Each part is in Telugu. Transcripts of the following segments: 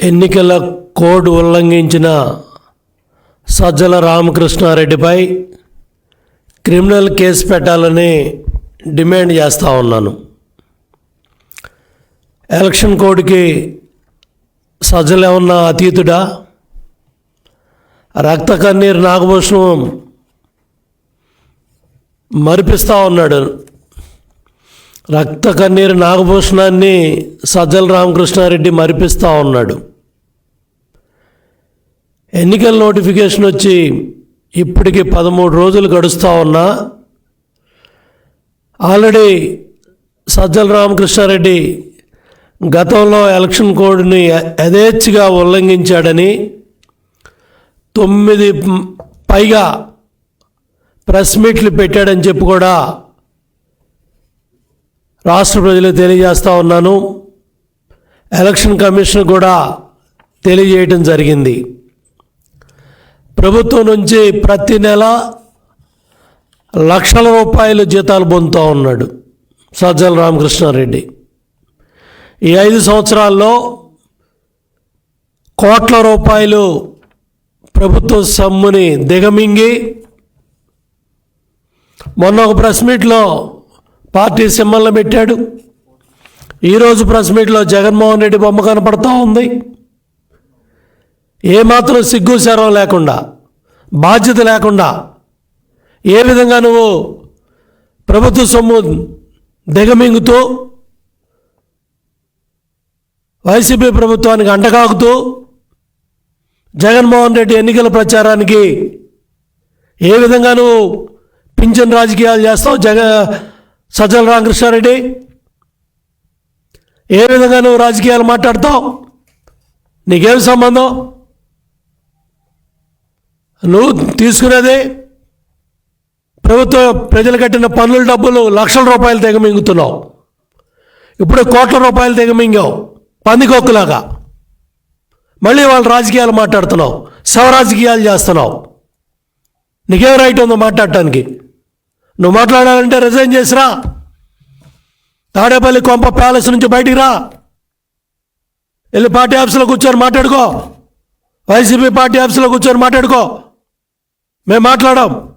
ఎన్నికల కోడ్ ఉల్లంఘించిన సజ్జల రామకృష్ణారెడ్డిపై క్రిమినల్ కేసు పెట్టాలని డిమాండ్ చేస్తూ ఉన్నాను. ఎలక్షన్ కోడ్కి సజ్జలు ఏమన్నా అతీతుడా? రక్త కన్నీరు నాగభూషణం మరిపిస్తూ ఉన్నాడు రక్త కన్నీరు నాగభూషణాన్ని సజ్జల రామకృష్ణారెడ్డి మరిపిస్తూ ఉన్నాడు. ఎన్నికల నోటిఫికేషన్ వచ్చి ఇప్పటికి పదమూడు రోజులు గడుస్తూ ఉన్నా ఆల్రెడీ సజ్జల రామకృష్ణారెడ్డి గతంలో ఎలక్షన్ కోడ్ని యథేచ్ఛగా ఉల్లంఘించాడని తొమ్మిది పైగా ప్రెస్ మీట్లు పెట్టాడని చెప్పి కూడా రాష్ట్ర ప్రజలకు తెలియజేస్తూ ఉన్నాను. ఎలక్షన్ కమిషన్ కూడా తెలియజేయటం జరిగింది. ప్రభుత్వం నుంచి ప్రతి నెల లక్షల రూపాయలు జీతాలు పొందుతూ ఉన్నాడు సజ్జల రామకృష్ణారెడ్డి. ఈ ఐదు సంవత్సరాల్లో కోట్ల రూపాయలు ప్రభుత్వ సొమ్ముని దిగమింగి మొన్న ఒక ప్రెస్ మీట్లో పార్టీ సింబల్ని పెట్టాడు. ఈరోజు ప్రెస్ మీట్లో జగన్మోహన్ రెడ్డి బొమ్మ కనపడుతూ ఉంది. ఏమాత్రం సిగ్గు శరం లేకుండా బాధ్యత లేకుండా ఏ విధంగా నువ్వు ప్రభుత్వ సొమ్ము దిగమింగుతూ వైసీపీ ప్రభుత్వానికి అంటకాకుతూ జగన్మోహన్ రెడ్డి ఎన్నికల ప్రచారానికి ఏ విధంగా నువ్వు పింఛన్ రాజకీయాలు చేస్తావు జగ సజ్జల రామకృష్ణారెడ్డి ఏ విధంగా నువ్వు రాజకీయాలు మాట్లాడతావు? నీకేం సంబంధం? నువ్వు తీసుకునేది ప్రభుత్వం ప్రజలు కట్టిన పన్నుల డబ్బులు లక్షల రూపాయలు తెగ మింగుతున్నావు. ఇప్పుడు కోట్ల రూపాయలు తెగ మింగావు. పందికొక్కులాగా. మళ్ళీ వాళ్ళు రాజకీయాలు మాట్లాడుతున్నావు. శవరాజకీయాలు చేస్తున్నావు. నీకేం రైట్ ఉందో మాట్లాడటానికి? నువ్వు మాట్లాడాలంటే రిజైన్ చేసిరా. తాడేపల్లి కొంప ప్యాలెస్ నుంచి బయటికి రా. వెళ్ళి పార్టీ ఆఫీసులో కూర్చొని మాట్లాడుకో. వైసీపీ పార్టీ ఆఫీసులో కూర్చొని మాట్లాడుకో. మేము మాట్లాడాం.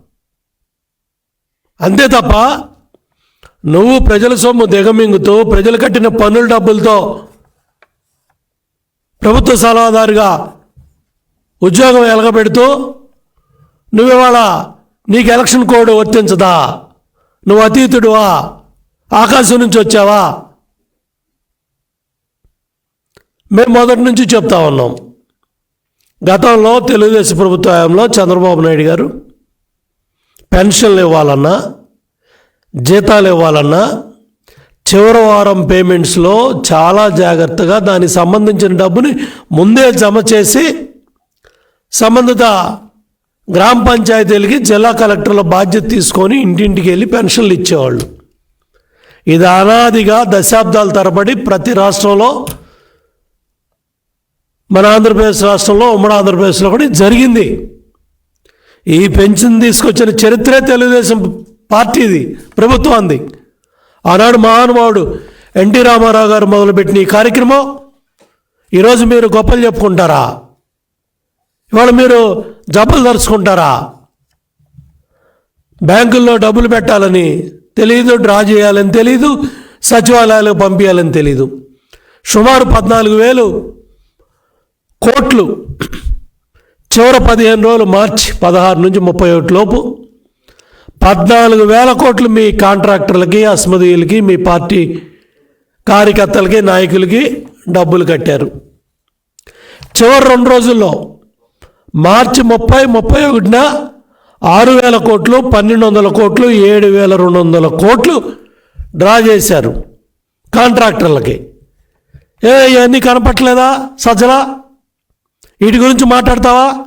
అంతే తప్ప నువ్వు ప్రజల సొమ్ము దిగమింగుతూ ప్రజలు కట్టిన పన్నుల డబ్బులతో ప్రభుత్వ సలహాదారుగా ఉద్యోగం ఎలగబెడుతూ నువ్వు ఇవాళ నీకు ఎలక్షన్ కోడ్ వర్తించదా? నువ్వు అతీతుడువా? ఆకాశం నుంచి వచ్చావా? మేము మొదటి నుంచి చెప్తా ఉన్నాం. గతంలో తెలుగుదేశం ప్రభుత్వంలో చంద్రబాబు నాయుడు గారు పెన్షన్లు ఇవ్వాలన్నా జీతాలు ఇవ్వాలన్నా చివరి వారం పేమెంట్స్లో చాలా జాగ్రత్తగా దానికి సంబంధించిన డబ్బుని ముందే జమ చేసి సంబంధిత గ్రామ పంచాయతీలకి జిల్లా కలెక్టర్ల బాధ్యత తీసుకొని ఇంటింటికి వెళ్ళి పెన్షన్లు ఇచ్చేవాళ్ళు. ఇది అనాదిగా దశాబ్దాల తరబడి ప్రతి రాష్ట్రంలో మన ఆంధ్రప్రదేశ్ రాష్ట్రంలో ఉమ్మడి ఆంధ్రప్రదేశ్లో కూడా జరిగింది. ఈ పెన్షన్ తీసుకొచ్చిన చరిత్రే తెలుగుదేశం పార్టీది ప్రభుత్వాన్ని ఆనాడు మహానుభావుడు ఎన్టీ రామారావు గారు మొదలుపెట్టిన ఈ కార్యక్రమం ఈరోజు మీరు గొప్పలు చెప్పుకుంటారా? ఇవాళ మీరు జబ్బులు దరుచుకుంటారా బ్యాంకుల్లో డబ్బులు పెట్టాలని తెలియదు డ్రా చేయాలని తెలియదు సచివాలయాలకు పంపించాలని తెలియదు సుమారు పద్నాలుగు వేలు కోట్లు. చివరి పదిహేను రోజులు మార్చి పదహారు నుంచి ముప్పై ఒకటి లోపు పద్నాలుగు వేల కోట్లు మీ కాంట్రాక్టర్లకి అస్మదీయులకి మీ పార్టీ కార్యకర్తలకి నాయకులకి డబ్బులు కట్టారు. చివరి రెండు రోజుల్లో మార్చి ముప్పై ముప్పై ఒకటిన ఆరు వేల కోట్లు పన్నెండు వందల కోట్లు ఏడు వేల రెండు వందల కోట్లు డ్రా చేశారు కాంట్రాక్టర్లకి. ఏ ఇవన్నీ కనపట్లేదా సజ్జలా? వీటి గురించి మాట్లాడతావా?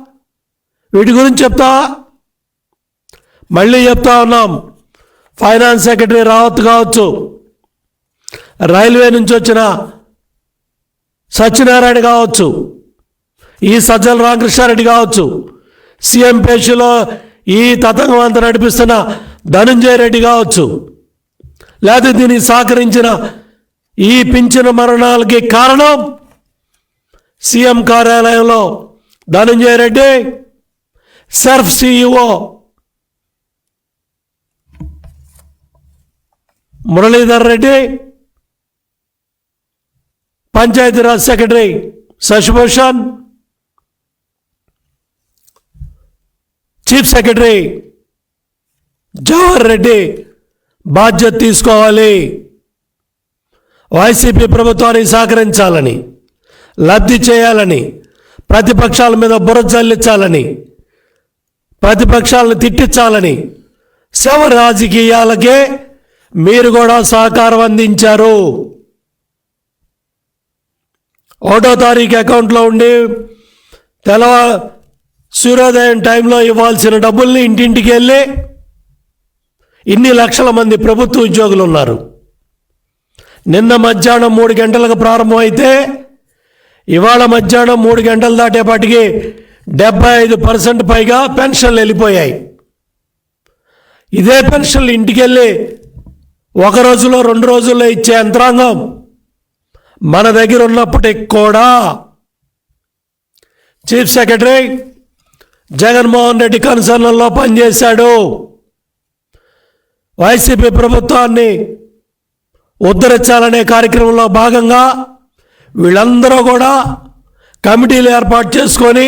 వీటి గురించి చెప్తావా మళ్ళీ చెప్తా ఉన్నాం. ఫైనాన్స్ సెక్రటరీ రావత్ కావచ్చు. రైల్వే నుంచి వచ్చిన సత్యనారాయణ కావచ్చు. ఈ సజ్జల రామకృష్ణారెడ్డి కావచ్చు. సీఎం పేషిలో ఈ తతంగం అంతా నడిపిస్తున్న ధనంజయ రెడ్డి కావచ్చు. లేదా దీనికి సహకరించిన ఈ పింఛన మరణాలకి కారణం సీఎం కార్యాలయంలో Dhananjaya Reddy SERP CEO Muralidhar Reddy Panchayati Raj secretary Shashibhushan chief secretary Jawahar Reddy బాధ్యత తీసుకోవాలి. వైసీపీ ప్రభుత్వానికి సహకరించాలని లబ్ధి చేయాలని ప్రతిపక్షాల మీద బుర్ర జల్లించాలని ప్రతిపక్షాలను తిట్టించాలని శవ రాజకీయాలకే మీరు కూడా సహకారం అందించారు. ఒకటో తారీఖు అకౌంట్లో ఉండి తెలవ సూర్యోదయం టైంలో ఇవ్వాల్సిన డబ్బుల్ని ఇంటింటికి వెళ్ళి ఇన్ని లక్షల మంది ప్రభుత్వ ఉద్యోగులు ఉన్నారు. నిన్న మధ్యాహ్నం మూడు గంటలకు ప్రారంభమైతే ఇవాళ మధ్యాహ్నం మూడు గంటలు దాటేపాటికి డెబ్బై ఐదు పర్సెంట్ పైగా పెన్షన్లు వెళ్ళిపోయాయి. ఇదే పెన్షన్లు ఇంటికి వెళ్ళి ఒక రోజులో రెండు రోజుల్లో ఇచ్చే యంత్రాంగం మన దగ్గర ఉన్నప్పటికి కూడా చీఫ్ సెక్రటరీ జగన్మోహన్ రెడ్డి కన్సర్న్లో పనిచేశాడు. వైసీపీ ప్రభుత్వాన్ని ఉద్ధరించాలనే కార్యక్రమంలో భాగంగా వీళ్ళందరూ కూడా కమిటీలు ఏర్పాటు చేసుకొని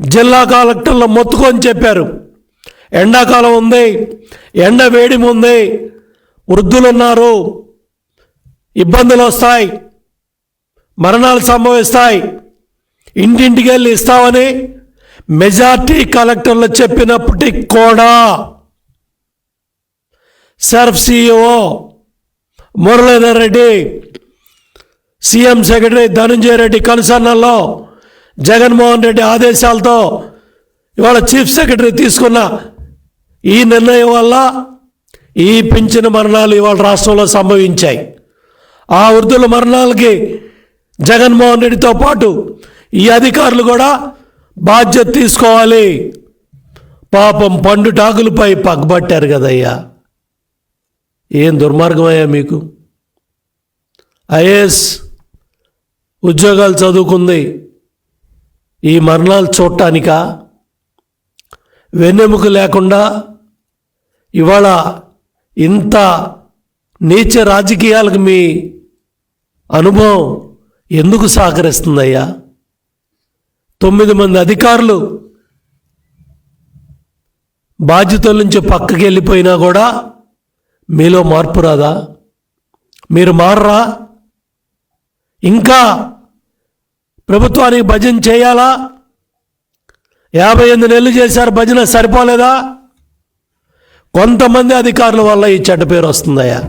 జిల్లా కలెక్టర్లు మొత్తుకొని చెప్పారు. ఎండాకాలం ఉంది ఎండ వేడి ఉంది వృద్ధులు ఉన్నారు ఇబ్బందులు వస్తాయి మరణాలు సంభవిస్తాయి ఇంటింటికి వెళ్ళి ఇస్తామని మెజార్టీ కలెక్టర్లు చెప్పినప్పటికి కూడా SERP CEO Muralidhar Reddy CM secretary Dhananjaya Reddy కన్సర్నల్లో Jaganmohan Reddy ఆదేశాలతో ఇవాళ చీఫ్ సెక్రటరీ తీసుకున్న ఈ నిర్ణయం వల్ల ఈ పింఛను మరణాలు ఇవాళ రాష్ట్రంలో సంభవించాయి. ఆ వృద్ధుల మరణాలకి జగన్మోహన్ రెడ్డితో పాటు ఈ అధికారులు కూడా బాధ్యత తీసుకోవాలి. పాపం పండు టాకులపై పగ్గబట్టారు కదయ్యా. ఏం దుర్మార్గమయ్యా మీకు? ఐఏఎస్ ఉద్యోగాలు చదువుకుంది. ఈ మరణాలు చూడటానికా? వెన్నెముక లేకుండా ఇవాళ ఇంత నీచ రాజకీయాలకు మీ అనుభవం ఎందుకు సహకరిస్తుందయ్యా? తొమ్మిది మంది అధికారులు బాధ్యతల నుంచి పక్కకి వెళ్ళిపోయినా కూడా మీలో మార్పు రాదా? మీరు మారరా? ఇంకా ప్రభుత్వానికి భజన చేయాలా? యాభై ఎనిమిది నెలలు చేశారు భజన సరిపోలేదా? కొంతమంది అధికారుల వల్ల ఈ చెడ్డ పేరు వస్తుందయ్యా.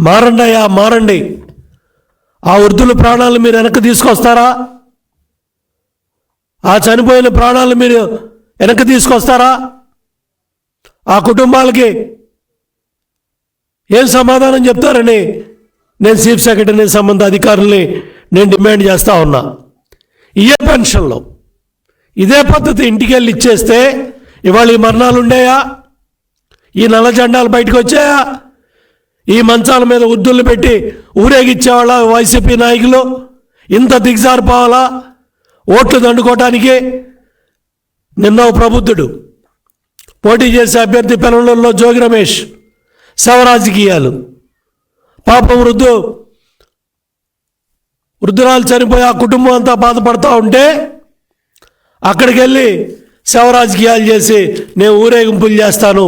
మారండి అయ్యా మారండి. ఆ వృద్ధుల ప్రాణాలు మీరు వెనక్కి తీసుకొస్తారా? ఆ చనిపోయిన ప్రాణాలు మీరు వెనక్కి తీసుకొస్తారా? ఆ కుటుంబాలకి ఏం సమాధానం చెప్తారని నేను చీఫ్ సెక్రటరీని సంబంధ అధికారుల్ని నేను డిమాండ్ చేస్తా ఉన్నా. ఇయే పెన్షన్లో. ఇదే పద్ధతి ఇంటికి వెళ్ళి ఇచ్చేస్తే ఇవాళ ఈ మరణాలు ఉండేయా? ఈ నల్ల జెండాలు బయటకు వచ్చాయా? ఈ మంచాల మీద ఉద్దులు పెట్టి ఊరేగిచ్చేవాళ్ళ వైసీపీ నాయకులు ఇంత దిగజారిపోవాలా? ఓట్లు దండుకోవటానికి నిన్న ప్రబుద్ధుడు పోటీ చేసే అభ్యర్థి పిల్లలలో జోగి రమేష్ శవరాజకీయాలు. పాపం వృద్ధు వృద్ధురాలు చనిపోయి ఆ కుటుంబం అంతా బాధపడతా ఉంటే అక్కడికి వెళ్ళి శవరాజకీయాలు చేసి నేను ఊరేగింపులు చేస్తాను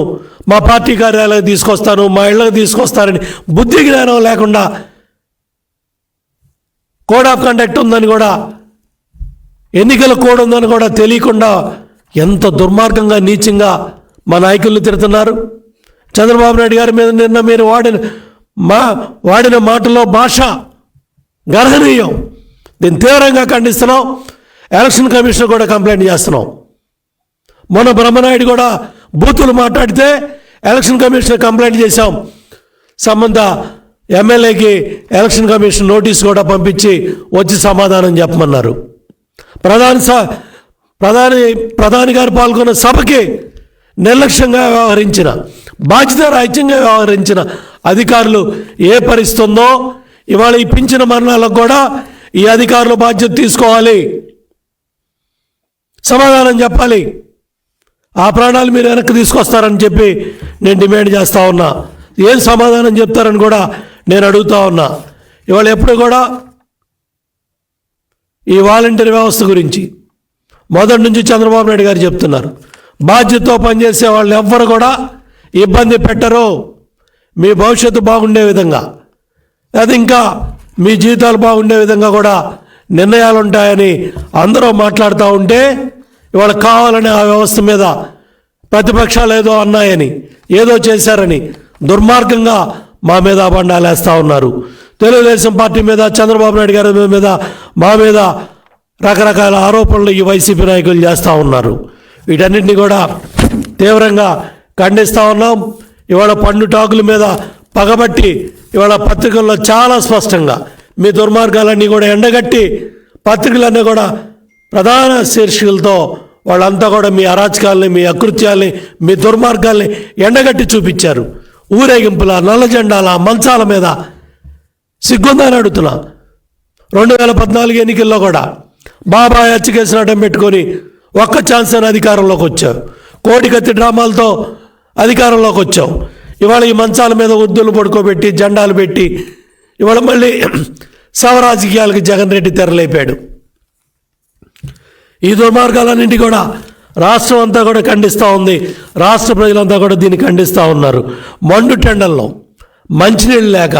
మా పార్టీ కార్యాలయం తీసుకొస్తాను మా ఇళ్ళకి తీసుకొస్తానని బుద్ధి జ్ఞానం లేకుండా కోడ్ ఆఫ్ కండక్ట్ ఉందని కూడా ఎన్నికల కోడ్ ఉందని కూడా తెలియకుండా ఎంత దుర్మార్గంగా నీచంగా మా నాయకులు తిడుతున్నారు. చంద్రబాబు నాయుడు గారి మీద నిన్న మీరు వాడిన మా వాడిన మాటలో భాష గర్హనీయం. దీన్ని తీవ్రంగా ఖండిస్తున్నాం. ఎలక్షన్ కమిషన్ కూడా కంప్లైంట్ చేస్తున్నాం. మొన్న బ్రహ్మనాయుడు కూడా బూతులు మాట్లాడితే ఎలక్షన్ కమిషన్ కంప్లైంట్ చేశాం. సంబంధ ఎమ్మెల్యేకి ఎలక్షన్ కమిషన్ నోటీస్ కూడా పంపించి వచ్చి సమాధానం చెప్పమన్నారు. ప్రధాని స ప్రధాని ప్రధాని గారు పాల్గొన్న సభకి నిర్లక్ష్యంగా వ్యవహరించిన బాధ్యత రాజ్యంగా వ్యవహరించిన అధికారులు ఏ పరిస్తుందో ఇవాళ ఈ పింఛన మరణాలకు కూడా ఈ అధికారులు బాధ్యత తీసుకోవాలి. సమాధానం చెప్పాలి. ఆ ప్రాణాలు మీరు వెనక్కి తీసుకొస్తారని చెప్పి నేను డిమాండ్ చేస్తూ ఉన్నా. ఏం సమాధానం చెప్తారని కూడా నేను అడుగుతా ఉన్నా. ఇవాళ ఎప్పుడు కూడా ఈ వాలంటీర్ వ్యవస్థ గురించి మొదటి నుంచి చంద్రబాబు నాయుడు గారు చెప్తున్నారు. బాధ్యతతో పనిచేసే వాళ్ళు ఎవ్వరు కూడా ఇబ్బంది పెట్టరు. మీ భవిష్యత్తు బాగుండే విధంగా. అది ఇంకా మీ జీవితాలు బాగుండే విధంగా కూడా నిర్ణయాలు ఉంటాయని అందరూ మాట్లాడుతూ ఉంటే ఇవాళ కావాలని ఆ వ్యవస్థ మీద ప్రతిపక్షాలు ఏదో అన్నాయని ఏదో చేశారని దుర్మార్గంగా మా మీద బండాలేస్తూ ఉన్నారు. తెలుగుదేశం పార్టీ మీద చంద్రబాబు నాయుడు గారి మీద మా మీద రకరకాల ఆరోపణలు ఈ వైసీపీ నాయకులు చేస్తూ ఉన్నారు. వీటన్నిటిని కూడా తీవ్రంగా ఖండిస్తూ ఉన్నాం. ఇవాళ పండు టాకుల మీద పగబట్టి ఇవాళ పత్రికల్లో చాలా స్పష్టంగా మీ దుర్మార్గాలన్నీ కూడా ఎండగట్టి పత్రికలన్నీ కూడా ప్రధాన శీర్షికలతో వాళ్ళంతా కూడా మీ అరాచకాల్ని మీ అకృత్యాల్ని మీ దుర్మార్గాల్ని ఎండగట్టి చూపించారు. ఊరేగింపుల నల్ల జెండాల మంచాల మీద సిగ్గుందని అడుగుతున్నా. రెండు వేల పద్నాలుగు ఎన్నికల్లో కూడా బాబాయ్ కేసు నాటం పెట్టుకొని ఒక్క ఛాన్స్ అని అధికారంలోకి వచ్చావు కోటికత్తి డ్రామాలతో అధికారంలోకి వచ్చావు ఇవాళ ఈ మంచాల మీద ఉద్దులు పడుకోబెట్టి జెండాలు పెట్టి ఇవాళ మళ్ళీ సవరాజకీయాలకు జగన్ రెడ్డి తెరలేపాడు. ఈ దుర్మార్గాలన్నింటి కూడా రాష్ట్రం అంతా కూడా ఖండిస్తూ ఉంది. రాష్ట్ర ప్రజలంతా కూడా దీన్ని ఖండిస్తూ ఉన్నారు. మండు టెండల్లో మంచినీళ్ళు లేక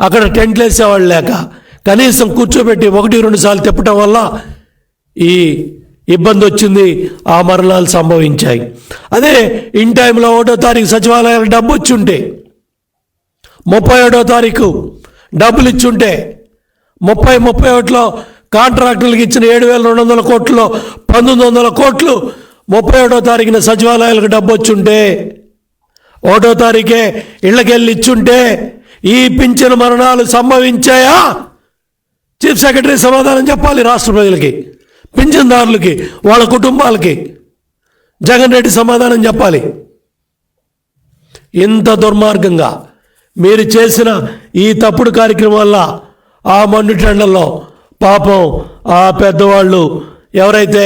అక్కడ టెంట్లు వేసేవాళ్ళు లేక కనీసం కూర్చోబెట్టి ఒకటి రెండు సార్లు తిప్పటం వల్ల ఈ ఇబ్బంది వచ్చింది ఆ మరణాలు సంభవించాయి. అదే ఇన్ టైంలో ఒకటో తారీఖు సచివాలయాలకు డబ్బు వచ్చి ఉంటే ముప్పై ఒకటో తారీఖు డబ్బులు ఇచ్చుంటే ముప్పై ముప్పై ఒకటిలో కాంట్రాక్టులకు ఇచ్చిన ఏడు వేల రెండు వందల కోట్లు పంతొమ్మిది వందల కోట్లు ముప్పై ఒకటో తారీఖున సచివాలయాలకు డబ్బు వచ్చుంటే ఒకటో తారీఖే ఇళ్ళకెళ్ళి ఇచ్చుంటే ఈ పింఛను మరణాలు సంభవించాయా? చీఫ్ సెక్రటరీ సమాధానం చెప్పాలి రాష్ట్ర ప్రజలకి పింఛన్దారులకి వాళ్ళ కుటుంబాలకి. జగన్ రెడ్డి సమాధానం చెప్పాలి. ఇంత దుర్మార్గంగా మీరు చేసిన ఈ తప్పుడు కార్యక్రమం వల్ల ఆ మండుటెండల్లో పాపం ఆ పెద్దవాళ్ళు ఎవరైతే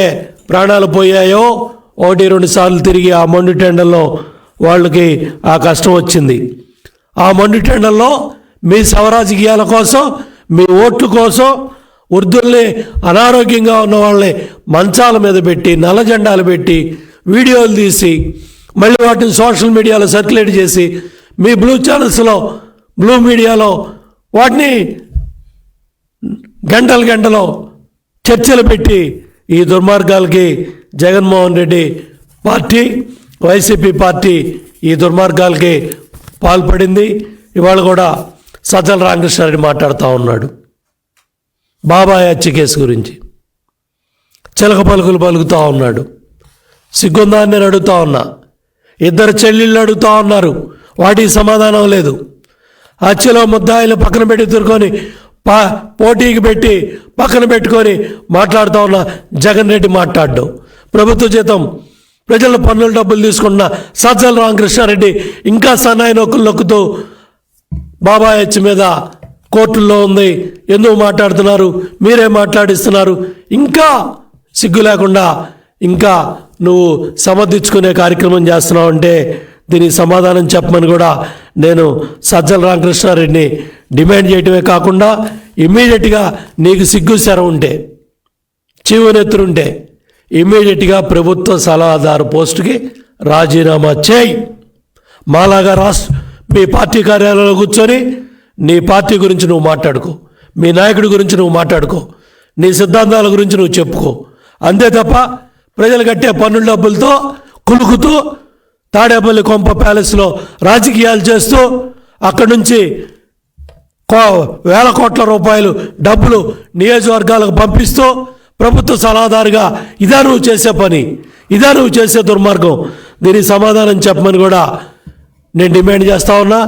ప్రాణాలు పోయాయో ఒకటి రెండు సార్లు తిరిగి ఆ మండుటెండల్లో వాళ్ళకి ఆ కష్టం వచ్చింది. ఆ మండుటెండల్లో మీ సవరాజకీయాల కోసం మీ ఓట్ల కోసం వృద్ధుల్ని అనారోగ్యంగా ఉన్న వాళ్ళని మంచాల మీద పెట్టి నల్ల జెండాలు పెట్టి వీడియోలు తీసి మళ్ళీ వాటిని సోషల్ మీడియాలో సర్క్యులేట్ చేసి మీ బ్లూ ఛానల్స్లో బ్లూ మీడియాలో వాటిని గంటలు గంటలో చర్చలు పెట్టి ఈ దుర్మార్గాలకి Jaganmohan Reddy party YCP party ఈ దుర్మార్గాలకి పాల్పడింది. ఇవాళ కూడా సజ్జల రామకృష్ణారెడ్డి మాట్లాడుతూ ఉన్నాడు. బాబాయ్ హత్య కేసు గురించి. చిలక పలుకులు పలుకుతూ ఉన్నాడు. సిగ్గుందా నేను అడుగుతా ఉన్నా. ఇద్దరు చెల్లెళ్ళు అడుగుతా ఉన్నారు. వాటికి సమాధానం లేదు. హత్యలో ముద్దాయిలు పక్కన పెట్టి తిరుకొని పా పోటీకి పెట్టి పక్కన పెట్టుకొని మాట్లాడుతూ ఉన్న జగన్ రెడ్డి మాట్లాడ్డు. ప్రభుత్వ జీతం ప్రజల పన్నుల డబ్బులు తీసుకున్న సజ్జల రామకృష్ణారెడ్డి ఇంకా సన్నాయి నొక్కులు నొక్కుతూ బాబాయ్ హెచ్ మీద కోర్టుల్లో ఉంది. ఎందుకు మాట్లాడుతున్నారు? మీరే మాట్లాడిస్తున్నారు. ఇంకా సిగ్గు లేకుండా ఇంకా నువ్వు సమర్థించుకునే కార్యక్రమం చేస్తున్నావు అంటే దీనికి సమాధానం చెప్పమని కూడా నేను సజ్జల రామకృష్ణారెడ్డిని డిమాండ్ చేయటమే కాకుండా ఇమ్మీడియట్గా నీకు సిగ్గు శరం ఉంటే చివునెత్తురుంటే ఇమ్మీడియట్గా ప్రభుత్వ సలహాదారు పోస్టుకి రాజీనామా చేయి. మాలాగా రాష్ట్ర మీ పార్టీ కార్యాలయంలో కూర్చొని నీ పార్టీ గురించి నువ్వు మాట్లాడుకో. మీ నాయకుడి గురించి నువ్వు మాట్లాడుకో. నీ సిద్ధాంతాల గురించి నువ్వు చెప్పుకో. అంతే తప్ప ప్రజలు కట్టే పన్నుల డబ్బులతో కులుకుతూ తాడేపల్లి కొంప ప్యాలెస్లో రాజకీయాలు చేస్తూ అక్కడి నుంచి కో- వేల కోట్ల రూపాయలు డబ్బులు నియోజకవర్గాలకు పంపిస్తూ ప్రభుత్వ సలహాదారుగా ఇదా నువ్వు చేసే పని ఇదా నువ్వు చేసే దుర్మార్గం. దీనికి సమాధానం చెప్పమని కూడా నేను డిమాండ్ చేస్తా ఉన్నా.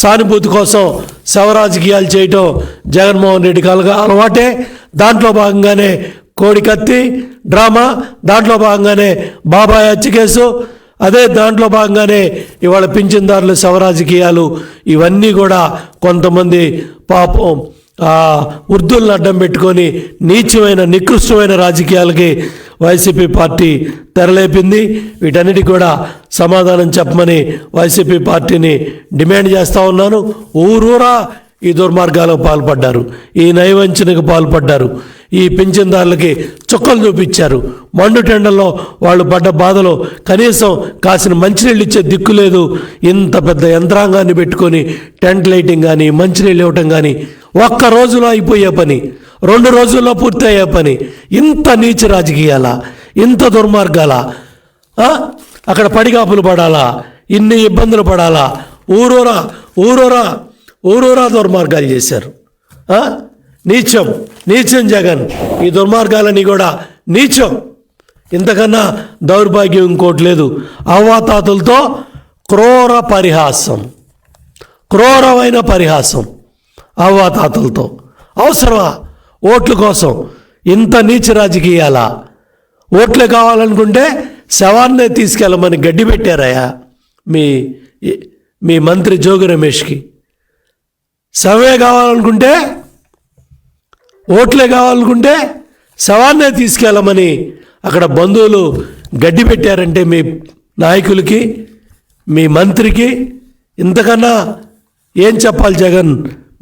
సానుభూతి కోసం శవరాజకీయాలు చేయటం జగన్మోహన్ రెడ్డి కలగా అలవాటే. దాంట్లో భాగంగానే కోడి కత్తి డ్రామా దాంట్లో భాగంగానే బాబాయ్ హత్య కేసు అదే దాంట్లో భాగంగానే ఇవాళ పింఛన్దారుల శవరాజకీయాలు ఇవన్నీ కూడా కొంతమంది పాపం. ఆ అడ్డం పెట్టుకొని నీచమైన నికృష్టమైన రాజకీయాలకి వైసీపీ పార్టీ తెరలేపింది. వీటన్నిటి కూడా సమాధానం చెప్పమని వైసీపీ పార్టీని డిమాండ్ చేస్తూ ఉన్నాను. ఊరూరా ఈ దుర్మార్గాలకు పాల్పడ్డారు. ఈ నైవంచనకు పాల్పడ్డారు. ఈ పింఛన్దారులకి చుక్కలు చూపించారు. మండు టెండల్లో వాళ్ళు పడ్డ బాధలో కనీసం కాసిన మంచినీళ్ళు ఇచ్చే దిక్కు లేదు. ఇంత పెద్ద యంత్రాంగాన్ని పెట్టుకొని టెంట్ లైటింగ్ కానీ మంచినీళ్ళు ఇవ్వటం కానీ ఒక్క రోజులో అయిపోయే పని రెండు రోజుల్లో పూర్తయ్యే పని. ఇంత నీచ రాజకీయాల ఇంత దుర్మార్గాల అక్కడ పడిగాపులు పడాలా ఇన్ని ఇబ్బందులు పడాలా? ఊరూరా ఊరూరా ఊరూరా దుర్మార్గాలు చేశారు. నీచం నీచం జగన్. ఈ దుర్మార్గాలని కూడా నీచం. ఇంతకన్నా దౌర్భాగ్యం ఇంకోటి లేదు. అవ్వాతాతులతో క్రూర పరిహాసం. క్రూరమైన పరిహాసం. అవ్వాతాతలతో అవసరమా? ఓట్ల కోసం. ఇంత నీచ రాజకీయాలా? ఓట్లు కావాలనుకుంటే శవాన్నే తీసుకెళ్ళమని గడ్డి పెట్టారయ్యా మీ మీ మంత్రి జోగి రమేష్కి. శవే కావాలనుకుంటే ఓట్లే కావాలనుకుంటే శవాన్నే తీసుకెళ్ళమని అక్కడ బంధువులు గడ్డి పెట్టారంటే మీ నాయకులకి మీ మంత్రికి ఇంతకన్నా ఏం చెప్పాలి జగన్?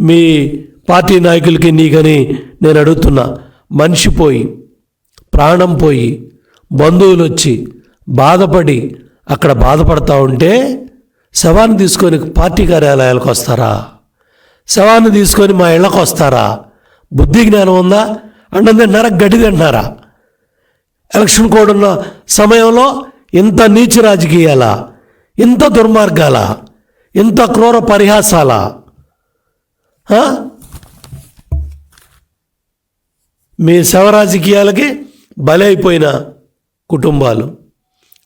మీ పార్టీ నాయకులకి నీకని నేను అడుగుతున్నా. మనిషి పోయి ప్రాణం పోయి బంధువులు వచ్చి బాధపడి అక్కడ బాధపడతా ఉంటే శవాన్ని తీసుకొని పార్టీ కార్యాలయాలకు వస్తారా? శవాన్ని తీసుకొని మా ఇళ్ళకు వస్తారా? బుద్ధి జ్ఞానం ఉందా? అంటే నరక గడ్డి తింటున్నారా? ఎలక్షన్ కోడ్ ఉన్న సమయంలో ఇంత నీచ రాజకీయాల? ఇంత దుర్మార్గాల? ఇంత క్రూర పరిహాసాల? మీ శవ రాజకీయాలకి బలైపోయిన కుటుంబాలు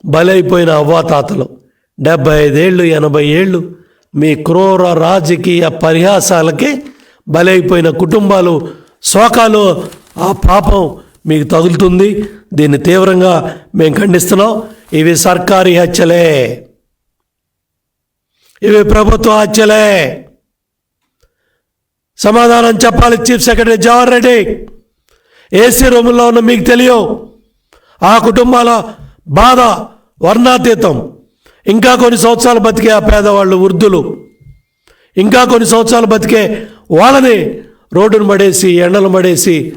బలైపోయిన అవ్వాతాతలు డెబ్బై ఐదేళ్ళు ఎనభై ఏళ్ళు మీ క్రూర రాజకీయ పరిహాసాలకి బలైపోయిన కుటుంబాలు శోకాలు ఆ పాపం మీకు తగులుతుంది. దీన్ని తీవ్రంగా మేము ఖండిస్తున్నాం. ఇవి సర్కారీ హత్యలే. ఇవి ప్రభుత్వ హత్యలే. సమాధానం చెప్పాలి chief secretary Jawahar Reddy. AC రూముల్లో ఉన్న మీకు తెలియవు ఆ కుటుంబాల బాధ వర్ణాతీతం. ఇంకా కొన్ని సంవత్సరాలు బతికే ఆ పేదవాళ్ళు వృద్ధులు. ఇంకా కొన్ని సంవత్సరాలు బతికే వాళ్ళని రోడ్డును పడేసి ఎండలు పడేసి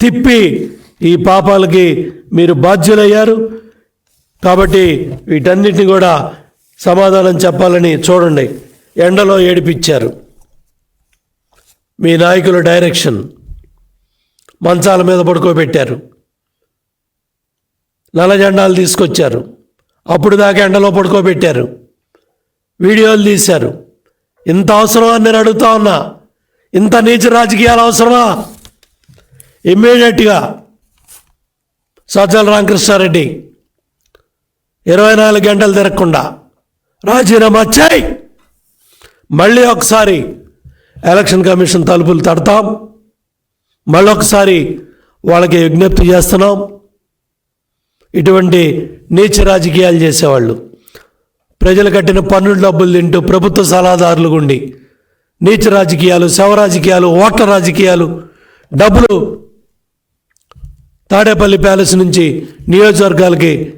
తిప్పి ఈ పాపాలకి మీరు బాధ్యులయ్యారు. కాబట్టి వీటన్నిటిని కూడా సమాధానం చెప్పాలని చూడండి. ఎండలో ఏడిపించారు. మీ నాయకుల డైరెక్షన్ మంచాల మీద పడుకోబెట్టారు. నల్ల జెండాలు తీసుకొచ్చారు. అప్పుడు దాకా ఎండలో పడుకోబెట్టారు. వీడియోలు తీశారు. ఇంత అవసరమా నేను అడుగుతా ఉన్నా. ఇంత నీచ రాజకీయాలు అవసరమా? ఇమ్మీడియట్గా సజ్జల రామకృష్ణారెడ్డి ఇరవై నాలుగు గంటలు తిరగకుండా రాజీనామా చేయి. మళ్ళీ ఒకసారి ఎలక్షన్ కమిషన్ తలుపులు తడతాం. మళ్ళొకసారి వాళ్ళకి విజ్ఞప్తి చేస్తున్నాం. ఇటువంటి నీచ రాజకీయాలు చేసేవాళ్ళు. ప్రజలు కట్టిన పన్నుల డబ్బులు తింటూ ప్రభుత్వ సలహాదారులు గుండి నీచ రాజకీయాలు శవ రాజకీయాలు ఓట్ల రాజకీయాలు డబ్బులు తాడేపల్లి ప్యాలెస్ నుంచి నియోజకవర్గాలకి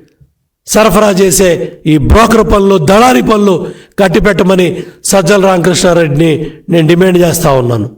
సరఫరా చేసే ఈ బ్రోకర్ పనులు దళారి పనులు కట్టిపెట్టమని సజ్జల రామకృష్ణారెడ్డిని నేను డిమాండ్ చేస్తూ ఉన్నాను.